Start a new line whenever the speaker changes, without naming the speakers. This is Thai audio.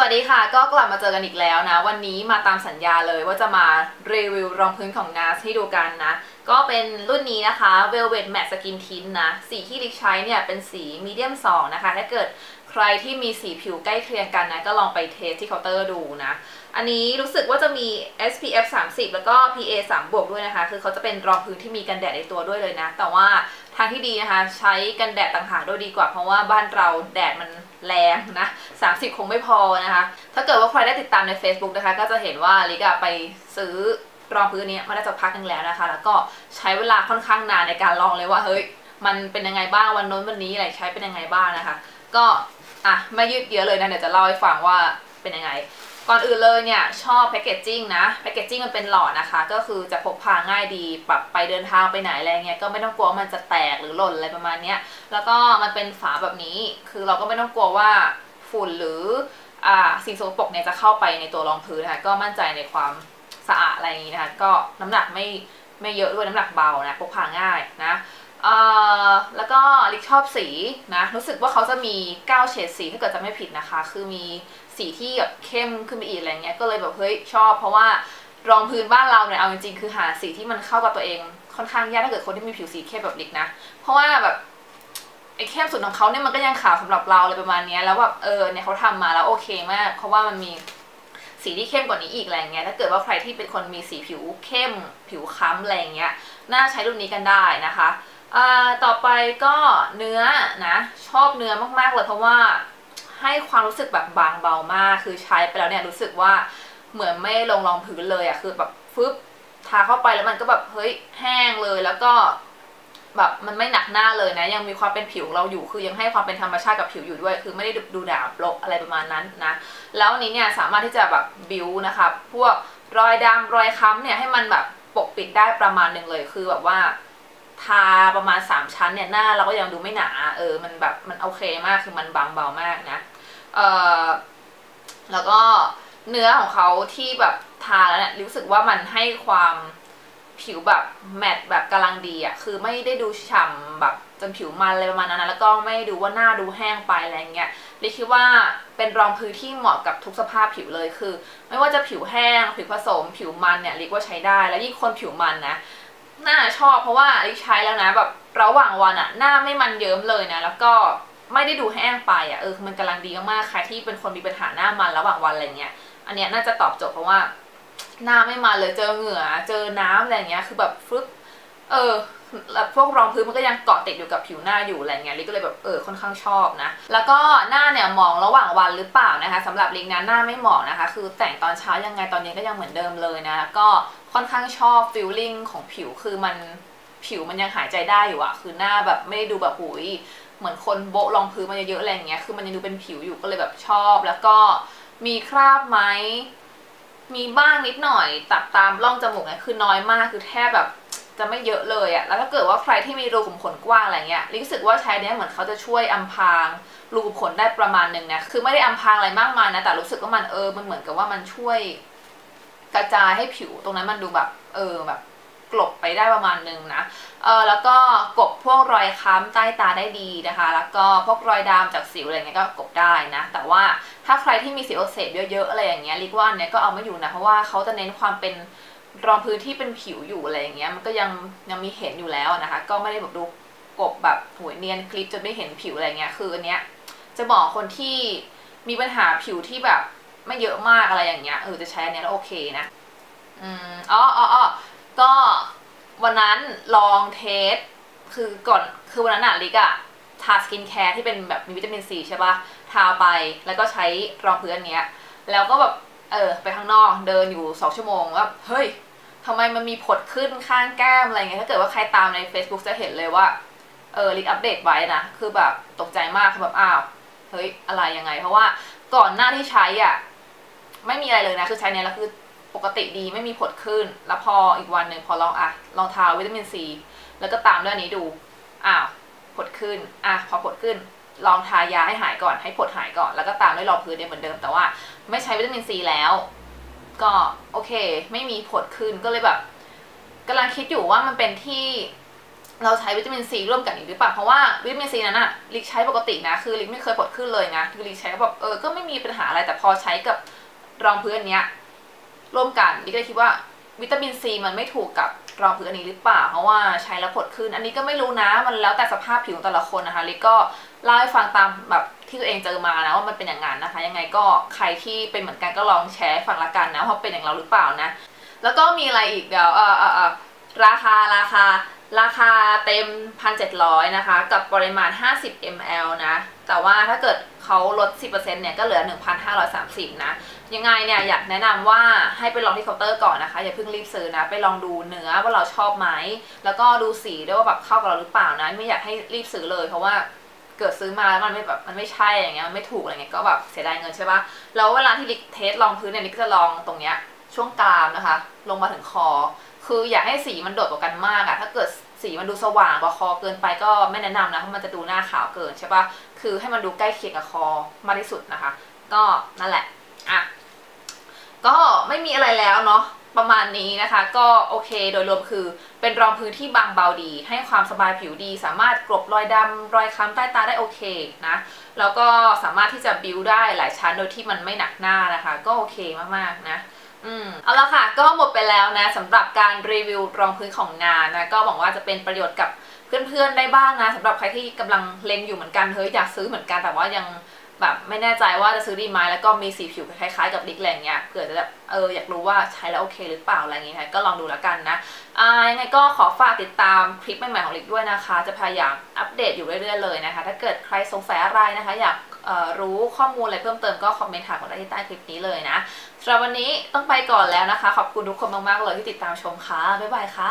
วัสดีค่ะ ก็กลับมาเจอกันอีกแล้วนะ วันนี้มาตามสัญญาเลยว่าจะมารีวิวรองพื้นของ NARS ให้ดูกันนะ ก็เป็นรุ่นนี้นะคะ Velvet Matte Skin Tint นะ สีที่ลิกใช้เนี่ยเป็นสี Medium 2 นะคะ ถ้าเกิดใครที่มีสีผิวใกล้เคียงกันนะ ก็ลองไปเทสที่เคาน์เตอร์ดูนะ อันนี้รู้สึกว่าจะมี SPF 30 แล้วก็ PA 3บวกด้วยนะคะ คือเขาจะเป็นรองพื้นที่มีกันแดดในตัวด้วยเลยนะ แต่ว่าางที่ดีนะคะ ใช้กันแดดต่างหากด้วยดีกว่า เพราะว่าบ้านเราแดดมันแรงนะ 30 คงไม่พอนะคะ ถ้าเกิดว่าใครได้ติดตามใน Facebook นะคะ ก็จะเห็นว่าลิกาไปซื้อรองพื้นนี้มาได้สักพักนึงแล้วนะคะ แล้วก็ใช้เวลาค่อนข้างนานในการลองเลยว่าเฮ้ยมันเป็นยังไงบ้างวันน้นวันนี้อะไรใช้เป็นยังไงบ้างนะคะ ก็อะไม่ยืดเยอะเลยนะเดี๋ยวจะเล่าให้ฟังว่าเป็นยังไง ก่อนอื่นเลยเนี่ยชอบแพคเกจจิ้งนะแพคเกจจิ้งมันเป็นหลอดนะคะ ก็คือจะพกพาง่ายดีปรับไปเดินทางไปไหนอะไรเงี้ยก็ไม่ต้องกลัวว่ามันจะแตกหรือหล่นอะไรประมาณเนี้ยแล้วก็มันเป็นฝาแบบนี้ คือเราก็ไม่ต้องกลัวว่าฝุ่นหรืออ่าสิ่งสกปรกเนี่ยจะเข้าไปในตัวรองพื้นนะคะก็มั่นใจในความสะอาดอะไรอย่างนี้นะคะก็น้ำหนักไม่ไม่เยอะด้วยน้ำหนักเบานะพกพาง่ายนะเอ่อแล้วก็ลิกชอบสีนะรู้สึกว่าเขาจะมี 9 เฉดสีถ้าเกิดจะไม่ผิดนะคะ คือมี สีที่แบบเข้มขึ้นไปอีกอะไรเงี้ยก็เลยแบบเฮ้ยชอบ เพราะว่ารองพื้นบ้านเราเนี่ยเอาจริงๆคือหาสีที่มันเข้ากับตัวเองค่อนข้างยากถ้าเกิดคนที่มีผิวสีเข้มแบบลิกนะ เพราะว่าแบบไอ้เข้มสุดของเขาเนี่ยมันก็ยังขาวสำหรับเราเลยประมาณนี้แล้วแบบเออเนี่ยเขาทำมาแล้วโอเคมาก เพราะว่ามันมีสีที่เข้มกว่านี้อีกอะไรเงี้ยถ้าเกิดว่าใครที่เป็นคนมีสีผิวเข้ม ผิวค้ำอะไรเงี้ยน่าใช้รุ่นนี้กันได้นะคะอ่าต่อไปก็เนื้อนะ ชอบเนื้อมากๆเลยเพราะว่า ให้ความรู้สึกแบบบางเบามาก คือใช้ไปแล้วเนี่ยรู้สึกว่าเหมือนไม่ลงรองพื้นเลยอะ่ะคือแบบฟึบทาเข้าไปแล้วมันก็แบบเฮ้ยแห้งเลยแล้วก็แบบมันไม่หนักหน้าเลยนะ ยังมีความเป็นผิวเราอยู่คือยังให้ความเป็นธรรมชาติกับผิวอยู่ด้วย คือไม่ได้ดูดาบลกอะไรประมาณนั้นนะ แล้วนนี้เนี่ยสามารถที่จะแบบบิวนะคะพวกรอยดำรอยค้ำเนี่ยให้มันแบบปกปิดได้ประมาณหนึ่งเลยคือแบบว่าทาประมาณ 3 ชั้นเนี่ยหน้าเราก็ยังดูไม่หนาเออมันแบบมันโอเคมากคือมันบางเบามากนะ เออแล้วก็เนื้อของเขาที่แบบทาแล้วเนี่ยรู้สึกว่ามันให้ความผิวแบบแมตต์แบบกำลังดีอะคือไม่ได้ดูฉ่ำแบบจนผิวมันอะไรประมาณนั้นแล้วก็ไม่ดูว่าหน้าดูแห้งไปอะไรเงี้ยลิคิดว่าเป็นรองพื้นที่เหมาะกับทุกสภาพผิวเลยคือ ไม่ว่าจะผิวแห้ง ผิวผสม ผิวมันเนี่ยลิกว่าใช้ได้ แล้วยิ่งคนผิวมันนะหน้าชอบเพราะว่าลิใช้แล้วนะแบบระหว่างวันอะหน้าไม่มันเยิ้มเลยนะ แล้วก็ ไม่ได้ดูแห้งไปอะเออมันกำลังดีมากๆใครที่เป็นคนมีปัญหาหน้ามันระหว่างวันอะไรเงี้ยอันเนี้ยน่าจะตอบโจทย์เพราะว่า หน้าไม่มันเลยเจอเหงื่อเจอน้ำอะไรเงี้ยคือแบบฟึบเออแล้วพวกรองพื้นมันก็ยังเกาะติดอยู่กับผิวหน้าอยู่อะไรเงี้ยลิก็เลยแบบเออค่อนข้างชอบนะ แล้วก็หน้าเนี่ยมองระหว่างวันหรือเปล่านะคะสำหรับลิงนะหน้าไม่หมาะนะคะ คือแต่งตอนเช้ายังไงตอนเย็นก็ยังเหมือนเดิมเลยนะ ก็ค่อนข้างชอบฟิลลิ่งของผิวคือมันผิวมันยังหายใจได้อยู่อะคือหน้าแบบไม่ได้ดูแบบหุย เหมือนคนโบะรองพื้นมาเยอะๆอะไรอย่างเงี้ยคือมันยังดูเป็นผิวอยู่ก็เลยแบบชอบ แล้วก็มีคราบไหมมีบ้างนิดหน่อยตัดตามร่องจมูกเนี่ยคือน้อยมากคือแทบแบบจะไม่เยอะเลยอะแล้วถ้าเกิดว่าใครที่มีรูขุมขนกว้างอะไรเงี้ยรู้สึกว่าใช้เนี้ยเหมือนเขาจะช่วยอำพรางรูขุมขนได้ประมาณหนึ่งนะคือไม่ได้อำพรางอะไรมากมายนะแต่รู้สึกว่ามันเออมันเหมือนกับว่ามันช่วย กระจายให้ผิวตรงนั้นมันดูแบบ เออแบบ กลบไปได้ประมาณนึงนะเออแล้วก็กบพวกรอยค้ำใต้ตาได้ดีนะคะ แล้วก็พวกรอยดำจากสิวอะไรเงี้ยก็กบได้นะ แต่ว่าถ้าใครที่มีสิวอักเสบเยอะๆอะไรอย่างเงี้ยลิกว่าเนี้ยก็เอาไม่อยู่นะเพราะว่าเขาจะเน้นความเป็นรองพื้นที่เป็นผิวอยู่อะไรอย่างเงี้ยมันก็ยังยังมีเห็นอยู่แล้วนะคะ ก็ไม่ได้แบบดูกบแบบหวยเนียนคลิปจนไม่เห็นผิวอะไรเงี้ยคืออันเนี้ยจะบอกคนที่มีปัญหาผิวที่แบบไม่เยอะมากอะไรอย่างเงี้ยเออจะใช้อันเนี้ยแล้วโอเคนะอืมอ๋ออ๋ออ๋อ ก็วันนั้นลองเทส คือก่อนคือวันนั้นอะลิกอะทาสกินแคร์ที่เป็นแบบมีวิตามินซีใช่ปะทาไปแล้วก็ใช้รองพื้นอันเนี้ย แล้วก็แบบเออไปข้างนอกเดินอยู่สองชั่วโมงแล้วเฮ้ยทำไมมันมีผดขึ้นข้างแก้มอะไรเงี้ยถ้าเกิดว่าใครตามใน Facebook จะเห็นเลยว่าเออลิกอัปเดตไว้นะคือแบบตกใจมากคือแบบอ้าวเฮ้ยอะไรยังไง เพราะว่าก่อนหน้าที่ใช้อะไม่มีอะไรเลยนะคือใช้เนี้ยแล้วคือ ปกติดีไม่มีผดขึ้น แล้วพออีกวันหนึ่งพอลองอะลองทาวิตามินซีแล้วก็ตามด้วยนี้ดูอ้าวผดขึ้นอะพอผดขึ้น ลองทายาให้หายก่อนให้ผดหายก่อน แล้วก็ตามด้วยรองพื้นเนี่ยเหมือนเดิม แต่ว่าไม่ใช้วิตามินซีแล้ว ก็โอเค ไม่มีผดขึ้นก็เลยแบบกำลังคิดอยู่ว่ามันเป็นที่เราใช้วิตามินซีร่วมกันอีกหรือเปล่า เพราะว่าวิตามินซีนั้นอะลิกใช้ปกตินะ คือลิกไม่เคยปวดขึ้นเลยนะ คือลิกใช้แบบเออ ก็ไม่มีปัญหาอะไร แต่พอใช้กับรองพื้นเนี้ย ร่วมกันลิกก็คิดว่าวิตามินซีมันไม่ถูกกับรองพื้นอันนี้หรือเปล่า เพราะว่าใช้แล้วผดขึ้น อันนี้ก็ไม่รู้นะ มันแล้วแต่สภาพผิวของแต่ละคนนะคะลิกก็เล่าให้ฟังตามแบบที่ตัวเองเจอมานะว่ามันเป็นอย่างนั้นนะคะ ยังไงก็ใครที่เป็นเหมือนกันก็ลองแชร์ฟังละกันนะว่าเป็นอย่างเราหรือเปล่านะ แล้วก็มีอะไรอีกเดี๋ยวเออเออราคาราคา ราคาเต็ม 1,700 นะคะ กับปริมาณ 50 ml นะ แต่ว่าถ้าเกิดเขาลด 10%เนี่ย ก็เหลือ 1,530 นะ ยังไงเนี่ย อยากแนะนำว่าให้ไปลองที่เคาน์เตอร์ก่อนนะคะ อย่าเพิ่งรีบซื้อนะ ไปลองดูเนื้อว่าเราชอบไหม แล้วก็ดูสีด้วยว่าแบบเข้ากับเราหรือเปล่านะ ไม่อยากให้รีบซื้อเลย เพราะว่าเกิดซื้อมาแล้วมันไม่แบบมันไม่ใช่อย่างเงี้ย มันไม่ถูกอะไรเงี้ย ก็แบบเสียดายเงินใช่ปะแล้วเวลาที่ลิกเทสลองพื้นเนี่ยลิกจะลองตรงเนี้ย ช่วงกรามนะคะ ลงมาถึงคอ คืออยากให้สีมันโดดกว่ากันมากอะถ้าเกิดสีมันดูสว่างกว่าคอเกินไปก็ไม่แนะนำนะเพราะมันจะดูหน้าขาวเกินใช่ปะคือให้มันดูใกล้เคียงกับคอมากที่สุดนะคะ ก็นั่นแหละอะก็ไม่มีอะไรแล้วเนาะประมาณนี้นะคะ ก็โอเคโดยรวมคือเป็นรองพื้นที่บางเบาดี ให้ความสบายผิวดี สามารถกลบรอยดำรอยคล้ำใต้ตาได้โอเคนะแล้วก็สามารถที่จะบิวได้หลายชั้นโดยที่มันไม่หนักหน้านะคะ ก็โอเคมากๆนะ อืมเอาละค่ะ ก็หมดไปแล้วนะสำหรับการรีวิวรองพื้นของงานนะ ก็หวังว่าจะเป็นประโยชน์กับเพื่อนๆได้บ้างนะสำหรับใครที่กำลังเล็งอยู่เหมือนกันเฮ้ยอยากซื้อเหมือนกันแต่ว่ายังแบบไม่แน่ใจว่าจะซื้อดีไหมแล้วก็มีสีผิวคล้ายๆกับดิกแหล่งเนี้ยเผื่อจะแบบเอออยากรู้ว่าใช้แล้วโอเคหรือเปล่าอะไรเงี้ยก็ลองดูแล้วกันนะอ่ายังไงก็ขอฝากติดตามคลิปใหม่ๆของลิกด้วยนะคะ จะพยายามอัปเดตอยู่เรื่อยๆเลยนะคะ ถ้าเกิดใครสงสัยอะไรนะคะ อยาก รู้ข้อมูลอะไรเพิ่มเติมก็คอมเมนต์ถามกันได้ที่ใต้คลิปนี้เลยนะสำหรับวันนี้ต้องไปก่อนแล้วนะคะ ขอบคุณทุกคนมากๆเลยที่ติดตามชมค่ะ บ๊ายบายค่ะ